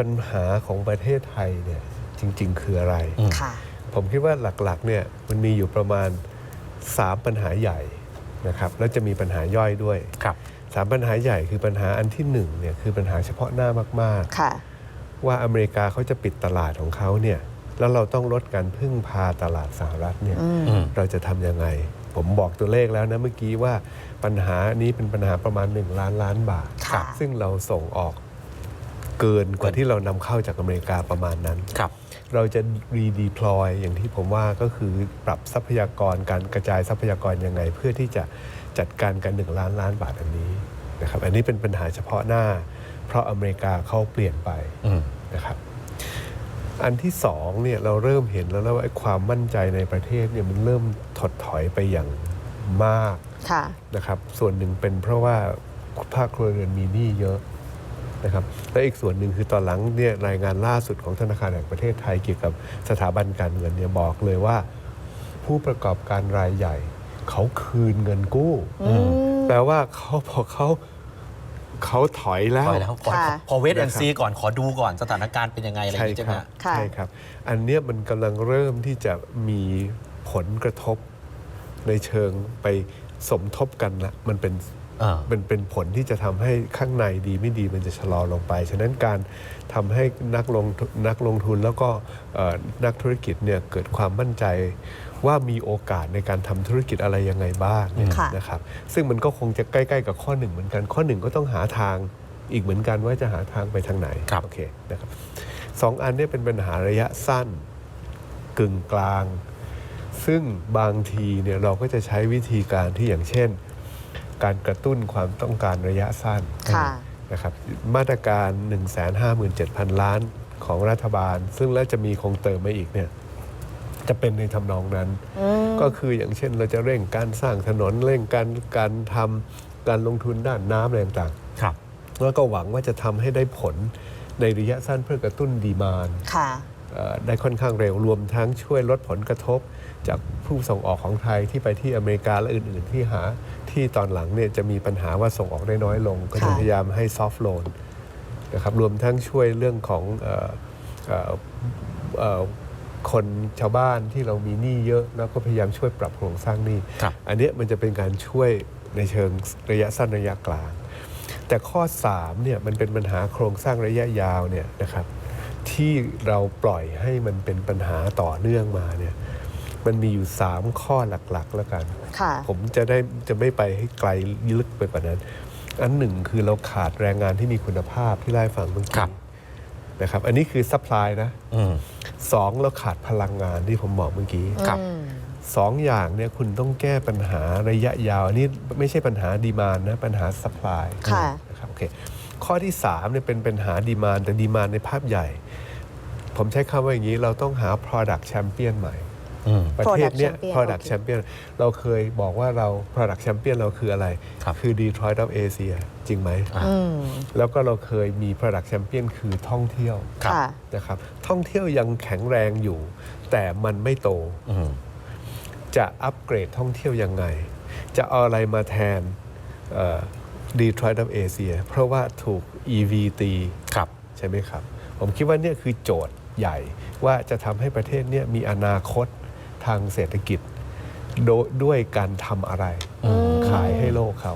ปัญหาของประเทศไทยเนี่ยจริง ๆ คืออะไรอืมค่ะ ผมคิดว่าหลักๆเนี่ยมันมีอยู่ประมาณ 3 ปัญหาใหญ่นะครับแล้วจะมีปัญหาย่อยด้วยครับสามปัญหาใหญ่คือปัญหาอันที่หนึ่งเนี่ยคือปัญหาเฉพาะหน้ามากค่ะ ๆ ว่าอเมริกาเขาจะปิดตลาดของเขาเนี่ยแล้วเราต้องลดการพึ่งพาตลาดสหรัฐเนี่ยอืมอืมเราจะทำยังไง ผมบอกตัวเลขแล้วนะเมื่อกี้ว่าปัญหานี้เป็นปัญหาประมาณ 1 ล้านล้านบาท ค่ะ ซึ่งเราส่งออก เกินกว่าที่เรานำเข้าจากอเมริกาประมาณนั้น ครับ เราจะ redeploy อย่างที่ผมว่าก็คือปรับทรัพยากรการกระจายทรัพยากรยังไง เพื่อที่จะจัดการกันหนึ่งล้านล้านบาทอันนี้นะครับอันนี้เป็นปัญหาเฉพาะหน้า เพราะอเมริกาเขาเปลี่ยนไปอืม นะครับอันที่สองเนี่ยเราเริ่มเห็นแล้วนะว่าไอ้ความมั่นใจในประเทศเนี่ยมันเริ่มถดถอยไปอย่างมาก ค่ะ นะครับส่วนหนึ่งเป็นเพราะว่าภาคครัวเรือนมีหนี้เยอะ นะครับและอีกส่วนหนึ่งคือตอนหลังเนี่ยรายงานล่าสุดของธนาคารแห่งประเทศไทยเกี่ยวกับสถาบันการเงินเนี่ยบอกเลยว่า ผู้ประกอบการรายใหญ่ เขาคืนเงินกู้อืมแปลว่าเขาพอเขาเขาถอยแล้วปล่อยแล้วขอค่ะพอเวทแอนซีก่อนขอดูก่อนสถานการณ์เป็นยังไงอะไรอย่างใช่นี้ใช่คไหมรับฮะค่ะใช่ครับ อันเนี้ยมันกำลังเริ่มที่จะมีผลกระทบในเชิงไปสมทบกันละมันเป็นอ่า มันเป็นผลที่จะทำให้ข้างในดีไม่ดีมันจะชะลอลงไป ฉะนั้นการทำให้นักลงทุนนักลงทุนแล้วก็เอ่อนักธุรกิจเนี่ยเกิดความมั่นใจว่ามีโอกาสในการทำธุรกิจอะไรยังไงบ้างเนี่ยค่ะนะครับ ซึ่งมันก็คงจะใกล้ๆกับข้อหนึ่งเหมือนกัน ข้อหนึ่งก็ต้องหาทางอีกเหมือนกันว่าจะหาทางไปทางไหนครับโอเคนะครับสองอันเนี้เป็นปัญหาระยะสั้นกึ่งกลาง ซึ่งบางทีเนี่ยเราก็จะใช้วิธีการที่อย่างเช่น การกระตุ้นความต้องการระยะสั้นค่ะนะครับมาตรการ 157,000 ล้านของรัฐบาล ซึ่งแล้วจะมีคงเติมมาอีกเนี่ยจะเป็นในทำนองนั้นอืมก็คืออย่างเช่นเราจะเร่งการสร้างถนนเร่งการการทำการลงทุนด้านน้ำอะไรต่างครับๆแล้วก็หวังว่าจะทำให้ได้ผลในระยะสั้นเพื่อกระตุ้นดีมานค่ะเอ่อได้ค่อนข้างเร็วรวมทั้งช่วยลดผลกระทบ จากผู้ส่งออกของไทยที่ไปที่อเมริกาและอื่น ๆ ที่หา ที่ตอนหลังเนี่ยจะมีปัญหาว่าส่งออกได้น้อยลง ก็จะค่ะพยายามให้ซอฟ t ์โลนนะครับรวมทั้งช่วยเรื่องของเอ่อเอ่อเอ่อคนชาวบ้านที่เรามีหนี้เยอะ แล้วก็พยายามช่วยปรับโครงสร้างหนี้ครับอันเนี้ยมันจะเป็นการช่วยในเชิงระยะสั้นระยะกลาง แต่ข้อ3เนี่ยมันเป็นปัญหาโครงสร้างระยะยาวเนี่ยนะครับที่เราปล่อยให้มันเป็นปัญหาต่อเนื่องมาเนี่ย มันมีอยู่ 3 ข้อหลักๆ แล้วกันค่ะผมจะได้จะไม่ไปให้ไกลลึกไปกว่านั้น อันหนึ่งคือเราขาดแรงงานที่มีคุณภาพที่ไล่าให้ฟังเมื่อครักี้บนะครับ อันนี้คือซัพพลายนะอืมสองเราขาดพลังงานที่ผมบอกเมื่อกี้ครับอืมสองอย่างเนี่ยคุณต้องแก้ปัญหาระยะยาว อันนี้ไม่ใช่ปัญหาดีมานนะ ปัญหาสป라이ค่ะนะครับโอเคข้อที่3เนี่ยเป็นปัญหาดีมานแต่ดีมานในภาพใหญ่ ผมใช้คำว่าอย่างนี้เราต้องหา product champion ใหม่อืม ประเทศเนี้ย Product champion product โอเค champion เราเคยบอกว่าเรา product champion เราคืออะไรครับคือ Detroit of Asia จริงไหม อ่าอืมแล้วก็เราเคยมี product champion คือท่องเที่ยวครับ ค่ะ นะครับ ท่องเที่ยวยังแข็งแรงอยู่ แต่มันไม่โต อืม จะอัปเกรดท่องเที่ยวยังไง จะเอาอะไรมาแทนดีทรอยต์ of Asia เพราะว่าถูก EV ตีครับ ใช่ไหมครับ ผมคิดว่าเนี่ยคือโจทย์ใหญ่ว่าจะทำให้ประเทศเนี่ยมีอนาคต ทางเศรษฐกิจโดยด้วยการทำอะไรอืมขายให้โลกเขา